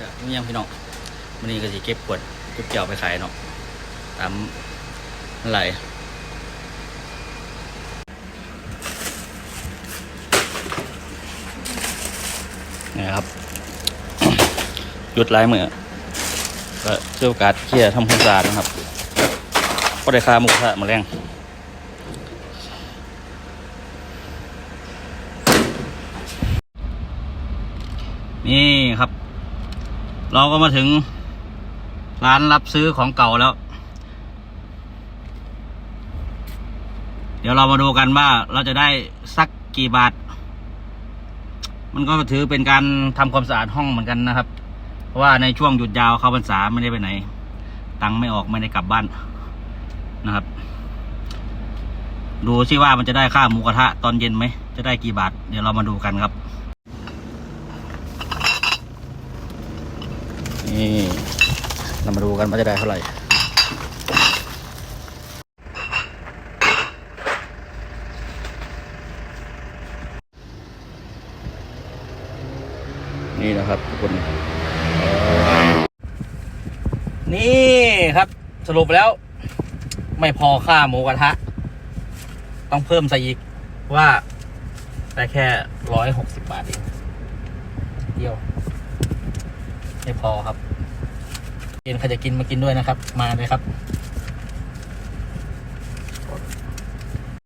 ก็มียังพี่น้องวันนี้ก็สิเก็บขวดเก็บเกี่ยวไปขายเนาะตามอะไรนี่ครับหยุดไล่มือก็เชื่อโอกาสเคลียร์ทำความสะอาดนะครับ ก็ได้ค่ามุกทะมาแรงนี่ครับ เราก็มาถึงร้านรับซื้อของเก่าแล้ว เดี๋ยวเรามาดูกันว่าเราจะได้สักกี่บาท มันก็ถือเป็นการทำความสะอาดห้องเหมือนกันนะครับ เพราะว่าในช่วงหยุดยาวเข้าพรรษาไม่ได้ไปไหน ตังค์ไม่ออกไม่ได้กลับบ้านนะครับ ดูซิว่ามันจะได้ค่าหมูกระทะตอนเย็นไหม จะได้กี่บาท เดี๋ยวเรามาดูกันครับ นี่เรามาดูกันว่าจะได้เท่าไหร่นี่นะครับทุกคน นี่ครับสรุปแล้ว ไม่พอค่าหมูกระทะ ต้องเพิ่มใส่อีกว่า ได้แค่ร้อยหกสิบบาทเองเดียว พอครับเย็นใครจะกินมากินด้วยนะครับ มาเลยครับ